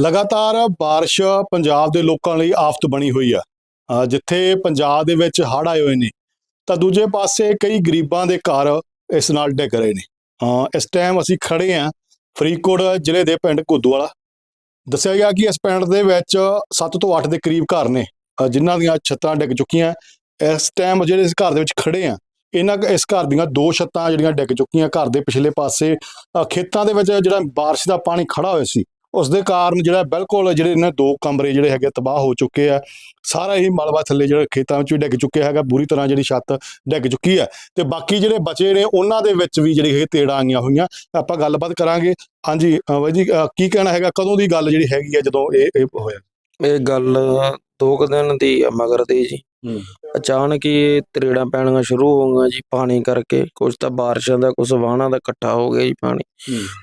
ਲਗਾਤਾਰ ਬਾਰਿਸ਼ ਪੰਜਾਬ ਦੇ ਲੋਕਾਂ ਲਈ ਆਫਤ ਬਣੀ ਹੋਈ ਆ। ਜਿੱਥੇ ਪੰਜਾਬ ਦੇ ਵਿੱਚ ਹੜ੍ਹ ਆਏ ਹੋਏ ਨੇ ਤਾਂ ਦੂਜੇ ਪਾਸੇ ਕਈ ਗਰੀਬਾਂ ਦੇ ਘਰ ਇਸ ਨਾਲ ਡਿੱਗ ਰਹੇ ਨੇ। ਅ, ਇਸ ਟਾਈਮ ਅਸੀਂ ਖੜੇ ਆ ਫਰੀਦਕੋਟ ਜ਼ਿਲ੍ਹੇ ਦੇ ਪਿੰਡ ਘੁੱਦੂਵਾਲਾ। ਦੱਸਿਆ ਗਿਆ ਕਿ ਇਸ ਪਿੰਡ ਦੇ ਵਿੱਚ 7 ਤੋਂ 8 ਦੇ ਕਰੀਬ ਘਰ ਨੇ ਅ, ਜਿਨ੍ਹਾਂ ਦੀਆਂ ਛੱਤਾਂ ਡਿੱਗ ਚੁੱਕੀਆਂ। ਇਸ ਟਾਈਮ ਜਿਹੜੇ ਇਸ ਘਰ ਦੇ ਵਿੱਚ ਖੜੇ ਆ ਇਹਨਾਂ ਇਸ ਘਰ ਦੀਆਂ ਦੋ ਛੱਤਾਂ ਜਿਹੜੀਆਂ ਡਿੱਗ ਚੁੱਕੀਆਂ ਘਰ ਦੇ ਪਿਛਲੇ ਪਾਸੇ। ਖੇਤਾਂ ਦੇ ਵਿੱਚ ਜਿਹੜਾ ਬਾਰਿਸ਼ ਦਾ ਪਾਣੀ ਖੜਾ ਹੋਇਆ ਸੀ ਉਸ ਦੇ ਕਾਰਨ ਜਿਹੜਾ ਬਿਲਕੁਲ ਜਿਹੜੇ ਇਹਨਾਂ ਦੋ ਕਮਰੇ ਜਿਹੜੇ ਹੈਗੇ ਤਬਾਹ ਹੋ ਚੁੱਕੇ ਆ। ਸਾਰਾ ਹੀ ਮਲਬਾ ਥੱਲੇ ਜਿਹੜਾ ਖੇਤਾਂ ਵਿੱਚ ਵੀ ਡਿੱਗ ਚੁੱਕਿਆ ਹੈਗਾ, ਬੁਰੀ ਤਰ੍ਹਾਂ ਜਿਹੜੀ ਛੱਤ ਡਿੱਗ ਚੁੱਕੀ ਹੈ ਤੇ ਬਾਕੀ ਜਿਹੜੇ ਬਚੇ ਨੇ, ਉਹਨਾਂ ਦੇ ਵਿੱਚ ਵੀ ਜਿਹੜੀ ਇਹ ਤੇੜਾਂ ਆਈਆਂ ਹੋਈਆਂ। ਆਪਾਂ ਗੱਲਬਾਤ ਕਰਾਂਗੇ। ਹਾਂਜੀ ਬਾਈ ਜੀ ਕੀ ਕਹਿਣਾ ਹੈਗਾ? ਕਦੋਂ ਦੀ ਗੱਲ ਜਿਹੜੀ ਹੈਗੀ ਆ ਜਦੋਂ ਇਹ ਇਹ ਹੋਇਆ? ਇਹ ਗੱਲ ਦੋ ਕੁ ਦਿਨ ਦੀ ਆ ਮਗਰ ਦੀ ਜੀ। ਹੂੰ। ਅਚਾਨਕ ਹੀ ਤਰੇੜਾਂ ਪੈਣੀਆਂ ਸ਼ੁਰੂ ਹੋ ਗਈਆਂ ਜੀ ਪਾਣੀ ਕਰਕੇ। ਕੁਝ ਤਾਂ ਬਾਰਿਸ਼ਾਂ ਦਾ ਕੁਝ ਵਾਹਣਾਂ ਦਾ ਇਕੱਠਾ ਹੋ ਗਿਆ ਜੀ ਪਾਣੀ।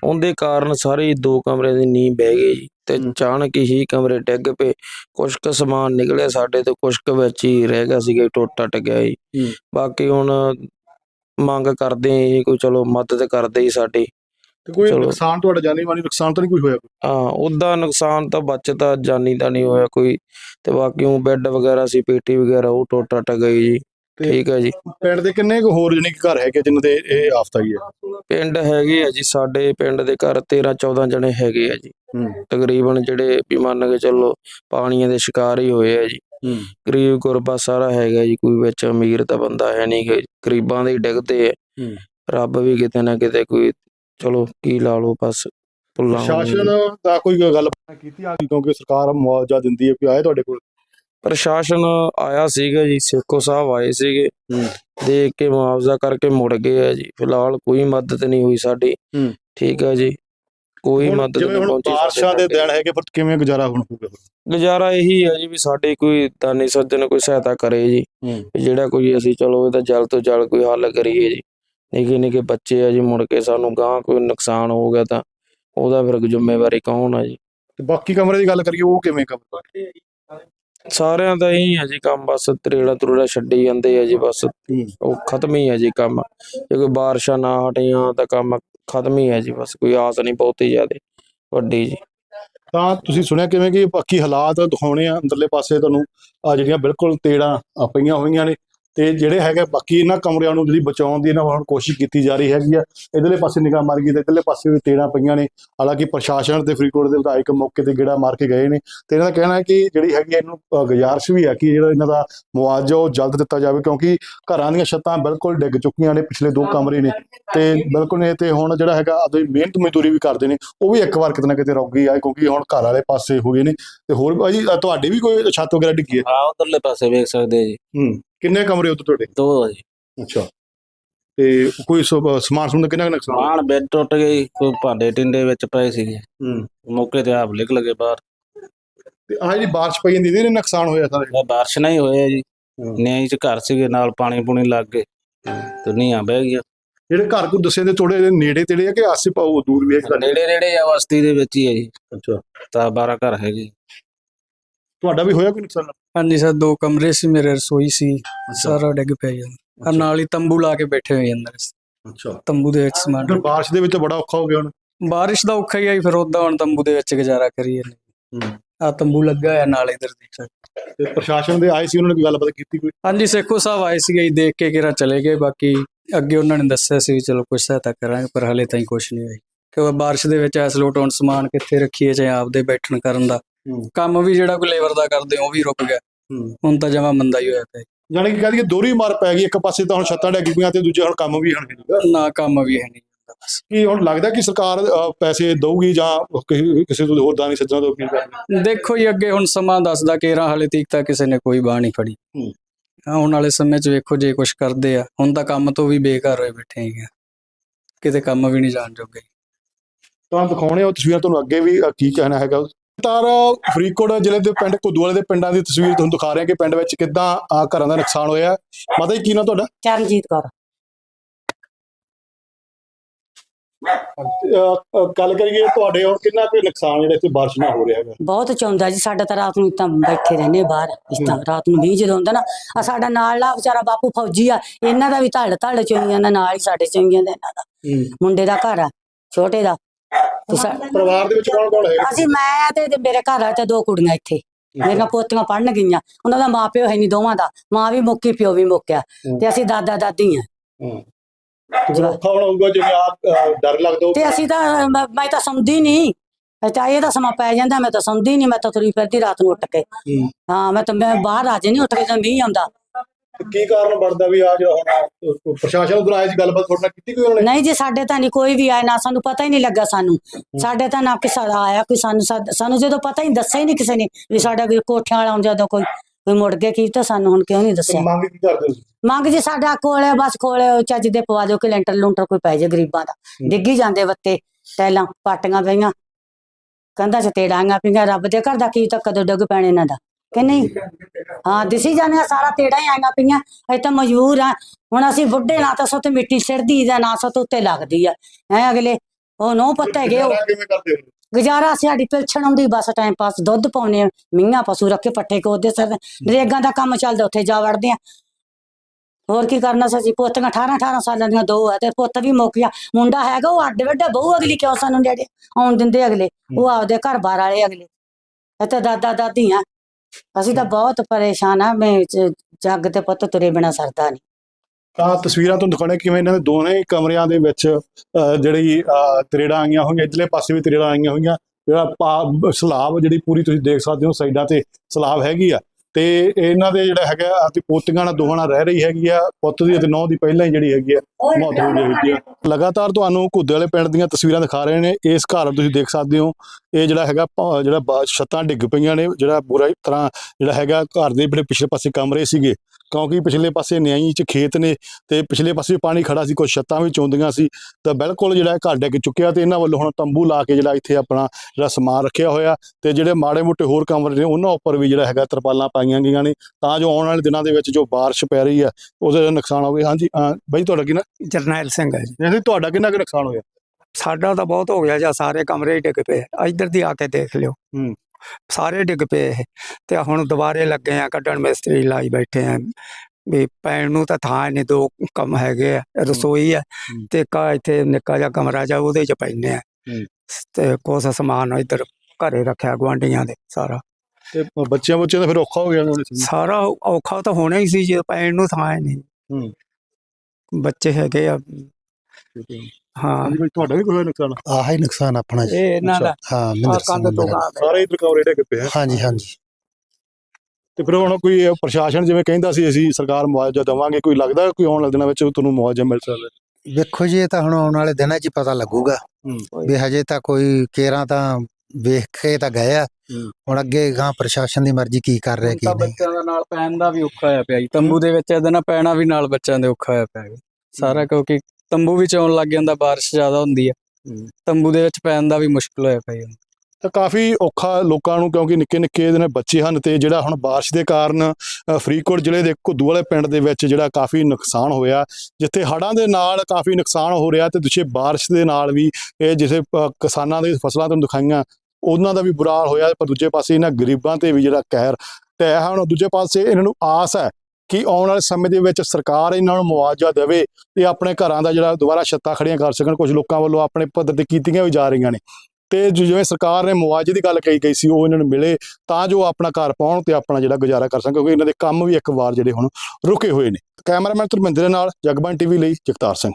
ਉਹਦੇ ਕਾਰਨ ਸਾਰੇ ਹੀ ਦੋ ਕਮਰੇ ਦੀ ਨੀਂਹ ਬਹਿ ਗਈ ਜੀ ਤੇ ਹੂੰ। ਅਚਾਨਕ ਹੀ ਕਮਰੇ ਡਿੱਗ ਪਏ। ਕੁਝ ਕੁ ਸਮਾਨ ਨਿਕਲਿਆ ਸਾਡੇ ਤੇ ਕੁਝ ਕੁ ਵਿੱਚ ਹੀ ਰਹਿ ਗਿਆ ਸੀਗਾ ਟੁੱਟ ਟੱਟ ਗਿਆ ਜੀ। ਹੂੰ। ਬਾਕੀ ਹੁਣ ਮੰਗ ਕਰਦੇ ਜੀ ਕੋਈ ਚਲੋ ਮਦਦ ਕਰਦੇ ਜੀ ਸਾਡੀ। ਤੇ ਕੋਈ ਚਲੋ। ਨੁਕਸਾਨ ਤੁਹਾਡਾ ਜਾਨੀ ਮਾਨੀ ਨੁਕਸਾਨ ਤਾਂ ਨਹੀਂ ਕੋਈ ਹੋਇਆ ਹਾਂ ਉਹਦਾ ਨੁਕਸਾਨ ਤਾਂ ਬਚਦਾ ਜਾਨੀ ਦਾ ਨਹੀਂ ਹੋਇਆ ਕੋਈ। ਤੇ ਬਾਕੀ ਉਹ ਬੈੱਡ ਵਗੈਰਾ ਸੀ ਪੇਟੀ ਵਗੈਰਾ ਉਹ ਟੁੱਟ ਟੱਟ ਗਈ ਜੀ। ਤੇ- ਠੀਕ ਹੈ ਜੀ। ਪਿੰਡ ਦੇ ਕਿੰਨੇ ਕੁ ਹੋਰ ਜਾਨੀ ਕਿ ਘਰ ਹੈਗੇ ਜਿਨ੍ਹਾਂ ਦੇ ਇਹ ਆਫਤ ਆਈ ਹੈ? ਪਿੰਡ ਹੈਗੇ ਆ ਜੀ ਸਾਡੇ ਪਿੰਡ ਦੇ ਘਰ 13 14 ਜਣੇ ਹੈਗੇ ਆ ਜੀ। ਹੂੰ। ਤਕਰੀਬਨ ਜਿਹੜੇ ਵੀ ਮੰਨ ਕੇ ਚੱਲੋ ਪਾਣੀਆਂ ਦੇ ਸ਼ਿਕਾਰ ਹੀ ਹੋਏ ਆ ਜੀ। ਹੂੰ। ਗਰੀਬ ਗੁਰਬਾ ਸਾਰਾ ਹੈਗਾ ਜੀ ਕੋਈ ਵਿੱਚ ਅਮੀਰ ਤਾਂ ਬੰਦਾ ਹੈ ਨਹੀਂ ਗੇ। ਗਰੀਬਾਂ ਦੇ ਹੀ ਡਿੱਗਦੇ ਆ। ਹੂੰ। ਰੱਬ ਵੀ ਕਿਤੇ ਨਾ ਕਿਤੇ ਕੋਈ ਚਲੋ ਕੀ ਲਾ ਲਓ ਬਸ ਭੁੱਲਾਂ। ਪ੍ਰਸ਼ਾਸਨ ਦਾ। ਕੋਈ ਗੱਲ ਕੀਤੀ ਆ ਕਿਉਂਕਿ ਸਰਕਾਰ ਮੁਆਵਜ਼ਾ ਦਿੰਦੀ ਹੈ ਕਿ ਆਏ ਤੁਹਾਡੇ ਕੋਲ। ਪ੍ਰਸ਼ਾਸਨ ਆਇਆ ਸੀਗਾ ਜੀ ਸੇਖੋ ਸਾਹਿਬ ਆਏ ਸੀਗੇ। ਦੇਖ ਕੇ ਮੁਆਵਜ਼ਾ ਕਰਕੇ ਮੁੜ ਗਏ ਆ ਜੀ। ਫਿਲਹਾਲ ਕੋਈ ਮਦਦ ਨਹੀਂ ਹੋਈ ਸਾਡੀ। ਠੀਕ ਹੈ ਜੀ। ਕੋਈ ਮਦਦ ਨਹੀਂ ਪਹੁੰਚੀ ਬਾਰਿਸ਼ਾਂ ਦੇ ਦਿਨ ਹੈਗੇ ਪਰ ਕਿਵੇਂ ਗੁਜ਼ਾਰਾ ਹੁਣ ਹੋਊਗਾ? ਗੁਜ਼ਾਰਾ ਇਹੀ ਹੈ ਜੀ ਵੀ ਸਾਡੇ ਕੋਈ ਦਾਨੀ ਸੱਜਣ ਕੋਈ ਸਹਾਇਤਾ ਕਰੇ ਜੀ। ਜਿਹੜਾ ਕੋਈ ਅਸੀਂ ਚਲੋ ਇਹਦਾ ਜਲਦ ਤੋਂ ਜਲਦ ਕੋਈ ਹੱਲ ਕਰੀਏ ਜੀ। ਨਿੱਕੇ ਨਿੱਕੇ ਬੱਚੇ ਆ ਜੀ ਮੁੜ ਕੇ ਸਾਨੂੰ ਗਾਂ ਕੋਈ ਨੁਕਸਾਨ ਹੋ ਗਿਆ ਤਾਂ ਉਹਦਾ ਫਿਰ ਜ਼ਿੰਮੇਵਾਰੀ ਕੌਣ ਆ ਜੀ? ਤੇ ਬਾਕੀ ਕਮਰੇ ਦੀ ਗੱਲ ਕਰੀਏ ਉਹ ਕਿਵੇਂ ਕੰਮ ਸਾਰਿਆਂ ਦਾ ਇਹੀ ਹੈ ਜੀ ਕੰਮ ਬਸ ਤਰੇੜਾ ਤਰੇੜਾ ਛੱਡੀ ਜਾਂਦੇ ਆ ਜੀ ਬਸ ਉਹ ਖਤਮ ਹੀ ਹੈ ਜੀ ਕੰਮ। ਜੇ ਕੋਈ ਬਾਰਿਸ਼ਾਂ ਨਾ ਹਟੀਆਂ ਤਾਂ ਕੰਮ ਖਤਮ ਹੀ ਹੈ ਜੀ ਬਸ ਕੋਈ ਆਸ ਨਹੀਂ ਬਹੁਤੀ ਜ਼ਿਆਦੇ ਵੱਡੀ ਜੀ। ਤਾਂ ਤੁਸੀਂ ਸੁਣਿਆ ਕਿਵੇਂ ਕਿ ਬਾਕੀ ਹਾਲਾਤ ਦਿਖਾਉਣੇ ਆ ਅੰਦਰਲੇ ਪਾਸੇ ਤੁਹਾਨੂੰ ਆ ਜਿਹੜੀਆਂ ਬਿਲਕੁਲ ਤੇੜਾਂ ਆ ਪਈਆਂ ਹੋਈਆਂ ਨੇ ਤੇ ਜਿਹੜੇ ਹੈਗੇ ਬਾਕੀ ਇਹਨਾਂ ਕਮਰਿਆਂ ਨੂੰ ਜਿਹੜੀ ਬਚਾਉਣ ਦੀ ਇਹਨਾਂ ਵੱਲੋਂ ਕੋਸ਼ਿਸ਼ ਕੀਤੀ ਜਾ ਰਹੀ ਹੈਗੀ ਆ ਇਧਰਲੇ ਪਾਸੇ ਨਿਗਾਹ ਮਾਰ ਗਈ ਤੇ ਇਧਰਲੇ ਪਾਸੇ ਵੀ ਤੇੜਾਂ ਪਈਆਂ ਨੇ। ਹਾਲਾਂਕਿ ਪ੍ਰਸ਼ਾਸਨ ਤੇ ਫਰੀਦਕੋਟ ਦੇ ਵਿਧਾਇਕ ਮੌਕੇ ਤੇ ਗੇੜਾ ਮਾਰ ਕੇ ਗਏ ਨੇ ਤੇ ਇਹਨਾਂ ਦਾ ਕਹਿਣਾ ਹੈ ਕਿ ਜਿਹੜੀ ਹੈਗੀ ਇਹਨੂੰ ਗੁਜ਼ਾਰਿਸ਼ ਵੀ ਹੈ ਕਿ ਜਿਹੜਾ ਇਹਨਾਂ ਦਾ ਮੁਆਵਜ਼ਾ ਉਹ ਜਲਦ ਦਿੱਤਾ ਜਾਵੇ ਕਿਉਂਕਿ ਘਰਾਂ ਦੀਆਂ ਛੱਤਾਂ ਬਿਲਕੁਲ ਡਿੱਗ ਚੁੱਕੀਆਂ ਨੇ ਪਿਛਲੇ ਦੋ ਕਮਰੇ ਨੇ। ਤੇ ਬਿਲਕੁਲ ਨੇ ਤੇ ਹੁਣ ਜਿਹੜਾ ਹੈਗਾ ਆਪਣੀ ਮਿਹਨਤ ਮਜ਼ਦੂਰੀ ਵੀ ਕਰਦੇ ਨੇ ਉਹ ਵੀ ਇੱਕ ਵਾਰ ਕਿਤੇ ਨਾ ਕਿਤੇ ਰੁਕ ਗਈ ਆ ਕਿਉਂਕਿ ਹੁਣ ਘਰ ਵਾਲੇ ਪਾਸੇ ਹੋ ਗਏ ਨੇ। ਤੇ ਹੋਰ ਭਾਜੀ ਤੁਹਾਡੀ ਵੀ ਕੋਈ ਛੱਤ ਵਗੈਰਾ ਡਿੱਗੀ ਹੈ? ਹਾਂ ਉਧਰਲੇ ਪਾਸੇ ਵੇਖ ਸਕਦੇ ਜੀ। ਹੂੰ। ਕਿੰਨੇ ਕਮਰੇ ਉੱਤੇ ਤੁਹਾਡੇ? ਦੋ ਜੀ। ਅੱਛਾ। ਤੇ ਕੋਈ ਸੋ- ਸਮਾਨ ਸਮੂਨ ਦਾ ਕਿੰਨਾ ਕੁ ਨੁਕਸਾਨ ਬੈੱਡ ਟੁੱਟ ਗਈ ਕੋਈ ਭਾਂਡੇ ਟਿੰਡੇ ਵਿੱਚ ਪਏ ਸੀਗੇ। ਹੂੰ। ਮੌਕੇ ਤੇ ਆਪ ਨਿਕਲ ਗਏ ਬਾਹਰ। ਤੇ ਆ ਜਿਹੜੀ ਬਾਰਿਸ਼ ਪਈ ਜਾਂਦੀ ਇਹਦੇ ਨਾਲ ਨੁਕਸਾਨ ਹੋਇਆ ਸਾਰਾ? ਇਹ ਬਾਰਿਸ਼ ਨਹੀਂ ਹੋਇਆ ਜੀ। ਨਿਆਂ ਚ ਘਰ ਸੀਗੇ ਨਾਲ ਪਾਣੀ ਪੂਣੀ ਲੱਗ ਗਏ। ਤੇ ਨੀਆਂ ਬਹਿ ਗਈਆਂ। ਜਿਹੜੇ ਘਰ ਕੋ ਦੱਸੇ ਦੇ ਥੋੜੇ ਨੇੜੇ ਤੇੜੇ ਆ ਕਿ ਆਸੇ ਪਾਉ ਦੂਰ ਵੀ ਹੈ? ਨੇੜੇ ਨੇੜੇ ਆ ਬਸਤੀ ਦੇ ਵਿੱਚ ਹੀ ਹੈ ਜੀ। ਅੱਛਾ। ਤਾਂ 12 ਘਰ ਹੈਗੇ। ਤੁਹਾਡਾ ਵੀ ਹੋਇਆ ਕੋਈ ਨੁਕਸਾਨ? ਹਾਂਜੀ ਸਰ ਦੋ ਕਮਰੇ ਸੀ ਮੇਰੇ ਰਸੋਈ ਸੀ ਸਾਰਾ ਡਿੱਗ ਪਿਆ ਜੀ ਆ ਨਾਲ ਹੀ ਤੰਬੂ ਲਾ ਕੇ ਬੈਠੇ ਹੋਏ ਅੰਦਰ। ਅੱਛਾ। ਤੰਬੂ ਦੇ ਵਿੱਚ ਸਮਾਨ ਫਿਰ ਬਾਰਿਸ਼ ਦੇ ਵਿੱਚ ਤਾਂ ਬੜਾ ਔਖਾ ਹੋ ਗਿਆ ਹੁਣ। ਬਾਰਿਸ਼ ਦਾ ਔਖਾ ਹੀ ਆਈ ਫਿਰ ਉਦਾਂ ਹੁਣ ਤੰਬੂ ਦੇ ਵਿੱਚ ਗੁਜ਼ਾਰਾ ਕਰੀਏ। ਹੂੰ। ਆ ਤੰਬੂ ਲੱਗਾ ਹੋਇਆ ਨਾਲ ਇਧਰ ਦੇਖ ਤੇ ਪ੍ਰਸ਼ਾਸਨ ਦੇ ਆਏ ਸੀ ਉਹਨਾਂ ਨੇ ਕੋਈ ਗੱਲਬਾਤ ਕੀਤੀ ਕੋਈ? ਹਾਂਜੀ ਸੇਖੋ ਸਾਹਿਬ ਆਏ ਸੀਗੇ ਜੀ, ਦੇਖ ਕੇ ਕਿਰਾ ਚਲੇ ਗਏ ਬਾਕੀ ਅੱਗੇ ਉਹਨਾਂ ਨੇ ਦੱਸਿਆ ਸੀ ਵੀ ਚਲੋ ਕੁਛ ਸਹਾਇਤਾ ਕਰਾਂਗੇ ਪਰ ਹਲੇ ਤਾਈਂ ਕੁਛ ਨਹੀਂ ਹੋਈ। ਕਿਉਂਕਿ ਬਾਰਿਸ਼ ਦੇ ਵਿੱਚ ਐਸ ਲੋਟ ਹੁਣ ਸਮਾਨ ਕਿੱਥੇ ਰੱਖੀਏ ਚਾਹੇ ਆਪਦੇ ਬੈਠਣ ਕਰਨ ਦਾ। ਕੰਮ ਵੀ ਜਿਹੜਾ ਕੋਈ ਲੇਬਰ ਦਾ ਕਰਦੇ ਉਹ ਵੀ ਰੁਕ ਗਿਆ। ਹੁਣ ਤਾਂ ਜਮਾ ਮੰਦਾ ਹੀ ਹੋਇਆ ਪਿਆ ਜਾਣੀ ਕਿ ਕਹਦੀ ਦੋਰੀ ਮਾਰ ਪੈ ਗਈ ਇੱਕ ਪਾਸੇ ਤਾਂ ਹੁਣ ਛੱਤਾਂ ਡਿੱਗ ਪਈਆਂ ਤੇ ਦੂਜੇ ਹੁਣ ਕੰਮ ਵੀ ਹਨ ਨਾ ਕੰਮ ਵੀ ਹੈ ਨਹੀਂ ਬਸ। ਕੀ ਹੁਣ ਲੱਗਦਾ ਕਿ ਸਰਕਾਰ ਅ, ਪੈਸੇ ਦਊਗੀ ਜਾਂ ਕਿਸੇ ਕਿਸੇ ਤੋਂ ਹੋਰ ਦਾਨੀ ਸੱਜਣਾ ਤੋਂ ਅਪੀਲ ਕਰਨੀ? ਦੇਖੋ ਜੀ ਅੱਗੇ ਹੁਣ ਸਮਾਂ ਦੱਸਦਾ ਕਿ ਰਾਂ ਹਾਲੇ ਤੀਕ ਤਾਂ ਕਿਸੇ ਨੇ ਕੋਈ ਬਾਹ ਨਹੀਂ ਫੜੀ। ਹੂੰ। ਆਉਣ ਵਾਲੇ ਸਮੇਂ 'ਚ ਵੇਖੋ ਜੇ ਕੁਝ ਕਰਦੇ ਆ। ਹੁਣ ਤਾਂ ਕੰਮ ਤੋਂ ਵੀ ਬੇਕਾਰ ਹੋਏ ਬੈਠੇ ਹੈਗੇ ਆ। ਕਿਤੇ ਕੰਮ ਵੀ ਨਹੀਂ ਜਾਣ ਜੋਗੇ। ਤਾਂ ਦਿਖਾਉਣੇ ਉਹ ਤਸਵੀਰਾਂ ਤੁਹਾਨੂੰ ਅੱਗੇ ਵੀ ਅ, ਕੀ ਕਹਿਣਾ ਹੈਗਾ? ਤਾਰ ਫਰੀਦਕੋਟ ਜ਼ਿਲ੍ਹੇ ਦੇ ਪਿੰਡ ਕੁਦੂਵਾਲੇ ਦੇ ਪਿੰਡਾਂ ਦੀ ਤਸਵੀਰ ਤੁਹਾਨੂੰ ਦਿਖਾ ਰਹੇ ਹਾਂ ਕਿ ਪਿੰਡ ਵਿੱਚ ਕਿੱਦਾਂ ਘਰਾਂ ਦਾ ਨੁਕਸਾਨ ਹੋਇਆ। ਮਾਤਾ ਜੀ ਕੀ ਨਾ ਤੁਹਾਡਾ? ਚਰਨਜੀਤ ਕੌਰ। ਗੱਲ ਕਰੀਏ ਤੁਹਾਡੇ ਹੁਣ ਕਿੰਨਾ ਕੁ ਨੁਕਸਾਨ ਜਿਹੜਾ ਇੱਥੇ ਬਾਰਿਸ਼ ਨਾਲ ਹੋ ਰਿਹਾ ਹੈਗਾ? ਬਹੁਤ ਚਾਹੁੰਦਾ ਜੀ ਸਾਡਾ ਤਾਂ ਰਾਤ ਨੂੰ ਤਾਂ ਬੈਠੇ ਰਹਿੰਦੇ ਬਾਹਰ। ਇਸ ਤਾਂ ਰਾਤ ਨੂੰ ਵੀ ਜਦੋਂ ਹੁੰਦਾ ਨਾ ਆ ਸਾਡਾ ਨਾਲ ਲਾ ਵਿਚਾਰਾ ਬਾਪੂ ਫੌਜੀ ਆ ਇਹਨਾਂ ਦਾ ਵੀ ਧੜ ਧੜ ਚੋਈ ਜਾਂਦਾ ਨਾਲ ਹੀ ਸਾਡੇ ਚੋਈ ਜਾਂਦਾ ਇਹਨਾਂ ਦਾ। ਮੁੰਡੇ ਦਾ ਘਰ ਆ ਛੋਟੇ ਦਾ। ਤੇ ਸਾ- ਪਰਿਵਾਰ ਦੇ ਵਿੱਚ ਕੌਣ ਕੌਣ ਹੈ? ਅਸੀਂ ਮੈਂ ਤੇ ਤੇ ਮੇਰੇ ਘਰ ਵਾਲੇ ਤੇ ਦੋ ਕੁੜੀਆਂ ਇੱਥੇ। ਮੇਰੀਆਂ ਪੋਤੀਆਂ ਪੜਨ ਗਈਆਂ। ਉਹਨਾਂ ਦਾ ਮਾਪਿਓ ਹੈ ਨਹੀਂ ਦੋਵਾਂ ਦਾ। ਮਾਂ ਵੀ ਮੁੱਕੀ ਪਿਓ ਵੀ ਮੁੱਕਿਆ। ਤੇ ਅਸੀਂ ਦਾਦਾ ਦਾਦੀ ਆ ਜਿਹੜਾ ਔਖਾ ਹੋਣਾ ਹੋਊਗਾ ਜਿਵੇਂ ਆਪ ਅਹ, ਡਰ ਲੱਗਦਾ ਹੋਊ। ਤੇ ਅਸੀਂ ਤਾਂ ਮੈਂ ਮੈਂ ਤਾਂ ਸੌਂਦੀ ਨਹੀਂ। ਅੱਛਾ ਇਹ ਤਾਂ ਸਮਾਂ ਪੈ ਜਾਂਦਾ ਮੈਂ ਤਾਂ ਸੌਂਦੀ ਨਹੀਂ। ਮੈਂ ਤਾਂ ਤੁਰੀ ਫਿਰਦੀ ਰਾਤ ਨੂੰ ਉੱਠ ਕੇ। ਹੂੰ। ਮੈਂ ਤਾਂ ਮੈਂ ਬਾਹਰ ਆ ਨਹੀਂ ਉੱਠ ਕੇ ਜਦੋਂ ਮੀਂਹ ਆਉਂਦਾ। ਤੇ ਕੀ ਕਾਰਨ ਬਣਦਾ ਵੀ ਆ ਜਿਹੜਾ ਹੁਣ ਪ੍ਰਸ਼ਾਸਨ ਉਧਰ ਆਇਆ ਸੀ ਗੱਲਬਾਤ ਤੁਹਾਡੇ ਨਾਲ ਕੀਤੀ ਕੋਈ ਉਹਨਾਂ ਨੇ? ਨਹੀਂ ਜੀ ਸਾਡੇ ਤਾਂ ਨਹੀਂ ਕੋਈ ਵੀ ਆਇਆ ਨਾ ਸਾਨੂੰ ਪਤਾ ਹੀ ਨਹੀਂ ਲੱਗਾ ਸਾਨੂੰ। ਸਾਡੇ ਤਾਂ ਨਾ ਕਿਸੇ ਦਾ ਆਇਆ ਕੋਈ ਸਾਨੂੰ ਸਾਨੂੰ ਜਦੋਂ ਪਤਾ ਹੀ ਦੱਸਿਆ ਹੀ ਨਹੀਂ ਕਿਸੇ ਨੇ ਵੀ ਸਾਡਾ ਕੋਈ ਕੋਠਿਆਂ ਵਾਲਾ ਆਉਂਦਾ ਜਦੋਂ ਕੋਈ ਕੋਈ ਮੁੜ ਕੇ ਕੀ ਤਾਂ ਸਾਨੂੰ ਹੁਣ ਕਿਉਂ ਨਹੀਂ ਦੱਸਿਆ। ਮੰਗ ਕੀ ਕਰਦੇ ਹੋ ਤੁਸੀਂ? ਮੰਗ ਜੀ ਸਾਡਾ ਕੋਲੇ ਬਸ ਕੋਲੇ ਉਹ ਚੱਜ ਦੇ ਪਵਾ ਦਿਓ ਕਿ ਲੈਂਟਰ ਲੂੰਟਰ ਕੋਈ ਪੈ ਜੇ ਗਰੀਬਾਂ ਦਾ। ਡਿੱਗੀ ਜਾਂਦੇ ਵੱਤੇ ਟੈਲਾਂ ਪਾਟੀਆਂ ਪਈਆਂ। ਕੰਧਾਂ 'ਚ ਤੇੜਾਂਗਾ ਪਈਆਂ ਰੱਬ ਦੇ ਘਰ ਦਾ ਕੀ ਤਾਂ ਕਦੋਂ ਡਿੱਗ ਪੈਣੇ ਇਹਨਾਂ ਦਾ। ਕਿ ਨਹੀਂ? ਹਾਂ ਦਿਸੀ ਜਾਂਦੇ ਆ ਸਾਰਾ ਤੇੜਾ ਹੀ ਆਈਆਂ ਪਈਆਂ। ਅਸੀਂ ਤਾਂ ਮਜਬੂਰ ਆ। ਹੁਣ ਅਸੀਂ ਬੁੱਢੇ ਨਾ ਤਾਂ ਸੁੱਤ ਮਿੱਟੀ ਸਿਰਦੀ ਦਾ ਨਾ ਸੁੱਤ ਉੱਤੇ ਲੱਗਦੀ ਆ। ਐ ਅਗਲੇ? ਉਹ ਨੋ ਪੱਤੇ ਗਏ ਉਹ ਗੁਜ਼ਾਰਾ ਕਿਵੇਂ ਕਰਦੇ ਹੋ? ਗੁਜ਼ਾਰਾ ਸਾਡੀ ਪਿਲਛਣ ਆਉਂਦੀ ਬਸ ਟਾਈਮ ਪਾਸ ਦੁੱਧ ਪਾਉਨੇ ਆ, ਮੀਆਂ ਪਸ਼ੂ ਰੱਖੇ ਪੱਠੇ ਕੋ ਉਹਦੇ ਸਿਰ ਨਰੇਗਾ ਦਾ ਕੰਮ ਚੱਲਦਾ ਉੱਥੇ ਜਾ ਵੜਦੇ ਆ। ਹੋਰ ਕੀ ਕਰਨਾ ਸੀ ਅਸੀਂ? ਪੋਤੀਆਂ 18 18 ਸਾਲਾਂ ਦੀਆਂ ਦੋ ਆ ਤੇ ਪੁੱਤ ਵੀ ਮੁੱਕ ਗਿਆ। ਮੁੰਡਾ ਹੈਗਾ ਉਹ ਅੱਡ ਵੱਡਾ ਬਹੂ ਅਗਲੀ ਕਿਉਂ ਸਾਨੂੰ ਨੇੜੇ ਆਉਣ ਦਿੰਦੇ ਅਗਲੇ? ਉਹ ਆਪਦੇ ਘਰ ਬਾਰ ਵਾਲੇ ਅਗਲੇ। ਇੱਥੇ ਦਾਦਾ ਦਾਦੀ ਆ। ਅਸੀਂ ਤਾਂ ਬਹੁਤ ਪਰੇਸ਼ਾਨ ਆ ਮੈਂ ਜ- ਜੱਗ ਤੇ ਪੁੱਤ ਤੁਰੇ ਬਿਨਾ ਸਰਦਾ ਨਹੀਂ। ਤਾਂ ਤਸਵੀਰਾਂ ਤੋਂ ਦਿਖਾਣੇ ਕਿਵੇਂ ਇਹਨਾਂ ਦੇ ਦੋਨੇ ਕਮਰਿਆਂ ਦੇ ਵਿੱਚ ਅਹ, ਜਿਹੜੀ ਅਹ, ਤਰੇੜਾਂ ਆਈਆਂ ਹੋਈਆਂ ਇਧਰਲੇ ਪਾਸੇ ਵੀ ਤਰੇੜਾਂ ਆਈਆਂ ਹੋਈਆਂ ਜਿਹੜਾ ਪਾ- ਸਲਾਬ ਜਿਹੜੀ ਪੂਰੀ ਤੁਸੀਂ ਦੇਖ ਸਕਦੇ ਹੋ ਸਾਈਡਾਂ ਤੇ ਸਲਾਬ ਹੈਗੀ ਆ। ਤੇ ਇਹਨਾਂ ਦੇ ਜਿਹੜਾ ਹੈਗਾ ਆਪਣੀ ਪੋਤੀਆਂ ਨਾਲ ਦੋਹਾਂ ਨਾਲ ਰਹਿ ਰਹੀ ਹੈਗੀ ਆ ਪੁੱਤ ਦੀ ਤੇ ਨੌ ਦੀ ਪਹਿਲਾਂ ਹੀ ਜਿਹੜੀ ਹੈਗੀ ਆ ਮੌਤ ਹੋ ਗਈ ਹੈਗੀ ਆ। ਲਗਾਤਾਰ ਤੁਹਾਨੂੰ ਘੁੱਦੇ ਵਾਲੇ ਪਿੰਡ ਦੀਆਂ ਤਸਵੀਰਾਂ ਦਿਖਾ ਰਹੇ ਨੇ ਇਸ ਘਰ ਤੁਸੀਂ ਦੇਖ ਸਕਦੇ ਹੋ ਇਹ ਜਿਹੜਾ ਹੈਗਾ ਜਿਹੜਾ ਛੱਤਾਂ ਡਿੱਗ ਪਈਆਂ ਨੇ ਜਿਹੜਾ ਬੁਰਾ ਤਰ੍ਹਾਂ ਜਿਹੜਾ ਹੈਗਾ ਘਰ ਦੇ ਜਿਹੜੇ ਪਿਛਲੇ ਪਾਸੇ ਕਮਰੇ ਸੀਗੇ ਕਿਉਂਕਿ ਪਿਛਲੇ ਪਾਸੇ ਨਿਆਈ ਚ ਖੇਤ ਨੇ ਤੇ ਪਿਛਲੇ ਪਾਸੇ ਵੀ ਪਾਣੀ ਖੜਾ ਸੀ ਕੁਝ ਛੱਤਾਂ ਵੀ ਚੌਂਦੀਆਂ ਸੀ ਤਾਂ ਬਿਲਕੁਲ ਜਿਹੜਾ ਘਰ ਡਿੱਗ ਚੁੱਕਿਆ ਤੇ ਇਹਨਾਂ ਵੱਲੋਂ ਹੁਣ ਤੰਬੂ ਲਾ ਕੇ ਜਿਹੜਾ ਇੱਥੇ ਆਪਣਾ ਜਿਹੜਾ ਸਮਾਨ ਰੱਖਿਆ ਹੋਇਆ ਤੇ ਜਿਹੜੇ ਮਾੜੇ ਮੋਟੇ ਹੋਰ ਕਮਰੇ ਨੇ ਉਹਨਾਂ ਉੱਪਰ ਵੀ ਜਿਹੜਾ ਹੈਗਾ ਤਰਪਾਲਾਂ ਪਾਈਆਂ ਗਈਆਂ ਨੇ ਤਾਂ ਜੋ ਆਉਣ ਵਾਲੇ ਦਿਨਾਂ ਦੇ ਵਿੱਚ ਜੋ ਬਾਰਿਸ਼ ਪੈ ਰਹੀ ਆ ਉਹਦੇ ਨੁਕਸਾਨ ਹੋਵੇ। ਹਾਂਜੀ ਬਾਈ ਤੁਹਾਡਾ ਕਿੰਨਾ ਜਰਨੈਲ ਸਿੰਘ ਹੈ ਜੀ। ਤੁਹਾਡਾ ਕਿੰਨਾ ਕੁ ਨੁਕਸਾਨ ਹੋਇਆ? ਸਾਡਾ ਤਾਂ ਬਹੁਤ ਹੋ ਗਿਆ ਜਾਂ ਸਾਰੇ ਕਮਰੇ ਹੀ ਡਿੱਗ ਪਏ। ਇੱਧਰ ਦੀ ਆ ਕੇ ਦੇਖ ਲਿਓ। ਹੂੰ। ਸਾਰੇ ਡਿੱਗ ਪਏ ਤੇ ਹੁਣ ਦੁਬਾਰੇ ਲੱਗੇ ਆ ਕੱਢਣ ਮਿਸਤਰੀ ਲਾਈ ਬੈਠੇ ਆ। ਵੀ ਪੈਣ ਨੂੰ ਤਾਂ ਥਾਂ ਨਹੀਂ ਦੋ ਕੰਮ ਹੈਗੇ ਆ ਰਸੋਈ ਆ। ਤੇ ਕਾ ਇੱਥੇ ਨਿੱਕਾ ਜਿਹਾ ਕਮਰਾ ਜਾ ਉਹਦੇ ਚ ਪੈਨੇ ਆ। ਤੇ ਕੁਛ ਸਮਾਨ ਇੱਧਰ ਘਰੇ ਰੱਖਿਆ ਗੁਆਂਢੀਆਂ ਦੇ ਸਾਰਾ। ਤੇ ਬੱਚਿਆਂ ਬੱਚਿਆਂ ਦਾ ਫਿਰ ਔਖਾ ਹੋ ਗਿਆ ਨੂੰ ਸਾਰਾ ਔਖਾ ਤਾਂ ਹੋਣਾ ਹੀ ਸੀ ਜੇ ਪੈਣ ਨੂੰ ਥਾਂ ਨਹੀਂ। ਹੂੰ। ਬੱਚੇ ਹੈਗੇ ਆ। ਹਾਂ। ਹਾਂਜੀ ਬਾਈ ਤੁਹਾਡਾ ਵੀ ਕੋਈ ਹੋਇਆ ਨੁਕਸਾਨ? ਆਹ ਹੀ ਨੁਕਸਾਨ ਆਪਣਾ ਜੀ। ਇਹ ਇਹਨਾਂ ਦਾ। ਹਾਂ ਆਹ ਮਿੰਦਰ ਸਿੰਘ ਕੰਧ ਤੋਂ ਮੇਰਾ। ਗਾਂਹ ਸਾਰੇ ਇਧਰ ਕਮਰੇ ਡਿੱਗ ਪਏ ਆ। ਹਾਂਜੀ ਹਾਂਜੀ। ਤੇ ਫਿਰ ਹੁਣ ਕੋਈ ਇਹ ਪ੍ਰਸ਼ਾਸਨ ਜਿਵੇਂ ਕਹਿੰਦਾ ਸੀ ਅਸੀਂ ਸਰਕਾਰ ਮੁਆਵਜ਼ਾ ਦੇਵਾਂਗੇ ਕੋਈ ਲੱਗਦਾ ਕੋਈ ਆਉਣ ਵਾਲੇ ਦਿਨਾਂ ਵਿੱਚ ਤੁਹਾਨੂੰ ਮੁਆਵਜ਼ਾ ਮਿਲ ਸਕਦਾ? ਵੇਖੋ ਜੀ ਇਹ ਤਾਂ ਹੁਣ ਆਉਣ ਵਾਲੇ ਦਿਨਾਂ 'ਚ ਹੀ ਪਤਾ ਲੱਗੂਗਾ। ਹੂੰ। ਵੀ ਹਜੇ ਤਾਂ ਕੋਈ ਕੇਰਾਂ ਤਾਂ ਵੇਖ ਕੇ ਤਾਂ ਗਏ ਆ। ਹੂੰ। ਹੁਣ ਅੱਗੇ ਗਾਂ ਪ੍ਰਸ਼ਾਸਨ ਦੀ ਮਰਜ਼ੀ ਕੀ ਕਰ ਰਿਹਾ ਕੀ ਤਾਂ ਨਹੀਂ। ਬੱਚਿਆਂ ਦਾ ਨਾਲ ਪੈਣ ਦਾ ਵੀ ਔਖਾ ਹੋਇਆ ਪਿਆ ਜੀ। ਤੰਬੂ ਦੇ ਵਿੱਚ ਇਹਦੇ ਨਾਲ ਪੈਣਾ ਵੀ ਨਾਲ ਬੱਚਿਆਂ ਦੇ ਔਖਾ ਹੋਇਆ ਪਿਆ ਜੀ। ਸਾਰਾ ਕਿਉਂਕਿ ਤੰਬੂ ਵਿੱਚ ਆਉਣ ਲੱਗ ਜਾਂਦਾ ਬਾਰਿਸ਼ ਜ਼ਿਆਦਾ ਹੁੰਦੀ ਹੈ ਹੂੰ। ਤੰਬੂ ਦੇ ਵਿੱਚ ਪੈਣ ਦਾ ਵੀ ਮੁਸ਼ਕਲ ਹੋਇਆ ਪਿਆ ਜੀ ਤਾਂ ਕਾਫੀ ਔਖਾ ਲੋਕਾਂ ਨੂੰ ਕਿਉਂਕਿ ਨਿੱਕੇ ਨਿੱਕੇ ਇਹਦੇ ਨਾਲ ਬੱਚੇ ਹਨ ਤੇ ਜਿਹੜਾ ਹੁਣ ਬਾਰਿਸ਼ ਦੇ ਕਾਰਨ ਫਰੀਦਕੋਟ ਜ਼ਿਲ੍ਹੇ ਦੇ ਘੁੱਦੂ ਵਾਲੇ ਪਿੰਡ ਦੇ ਵਿੱਚ ਜਿਹੜਾ ਕਾਫੀ ਨੁਕਸਾਨ ਹੋਇਆ ਜਿੱਥੇ ਹੜ੍ਹਾਂ ਦੇ ਨਾਲ ਕਾਫੀ ਨੁਕਸਾਨ ਹੋ ਰਿਹਾ ਤੇ ਦੂਜੇ ਬਾਰਿਸ਼ ਦੇ ਨਾਲ ਵੀ ਇਹ ਜਿਸੇ ਕਿਸਾਨਾਂ ਦੇ ਫਸਲਾਂ ਤੋਂ ਦਿਖਾਈਆਂ ਉਹਨਾਂ ਦਾ ਵੀ ਬੁਰਾ ਹਾਲ ਹੋਇਆ ਪਰ ਦੂਜੇ ਪਾਸੇ ਇਹਨਾਂ ਗਰੀਬਾਂ ਤੇ ਵੀ ਜਿਹੜਾ ਕਹਿਰ ਢਹਿ ਹੁਣ ਦੂਜੇ ਪਾਸੇ ਇਹਨਾਂ ਨੂੰ ਆਸ ਹੈ ਕਿ ਆਉਣ ਵਾਲੇ ਸਮੇਂ ਦੇ ਵਿੱਚ ਸਰਕਾਰ ਇਹਨਾਂ ਨੂੰ ਮੁਆਵਜ਼ਾ ਦੇਵੇ ਤੇ ਆਪਣੇ ਘਰਾਂ ਦਾ ਜਿਹੜਾ ਦੁਬਾਰਾ ਛੱਤਾਂ ਖੜੀਆਂ ਕਰ ਸਕਣ ਕੁਝ ਲੋਕਾਂ ਵੱਲੋਂ ਆਪਣੇ ਪੱਧਰ ਤੇ ਕੀਤੀਆਂ ਵੀ ਜਾ ਰਹੀਆਂ ਨੇ। ਤੇ ਜਿਵੇਂ ਸਰਕਾਰ ਨੇ ਮੁਆਵਜ਼ੇ ਦੀ ਗੱਲ ਕਹੀ ਗਈ ਸੀ, ਉਹ ਇਹਨਾਂ ਨੂੰ ਮਿਲੇ ਤਾਂ ਜੋ ਆਪਣਾ ਘਰ ਪਾਉਣ ਤੇ ਆਪਣਾ ਜਿਹੜਾ ਗੁਜ਼ਾਰਾ ਕਰ ਸਕਣ, ਕਿਉਂਕਿ ਇਹਨਾਂ ਦੇ ਕੰਮ ਵੀ ਇੱਕ ਵਾਰ ਜਿਹੜੇ ਹੁਣ ਰੁਕੇ ਹੋਏ ਨੇ। ਕੈਮਰਾਮੈਨ ਧਰਮਿੰਦਰ ਦੇ ਨਾਲ ਜਗਬਾਨ ਟੀਵੀ ਲਈ ਜਗਤਾਰ ਸਿੰਘ।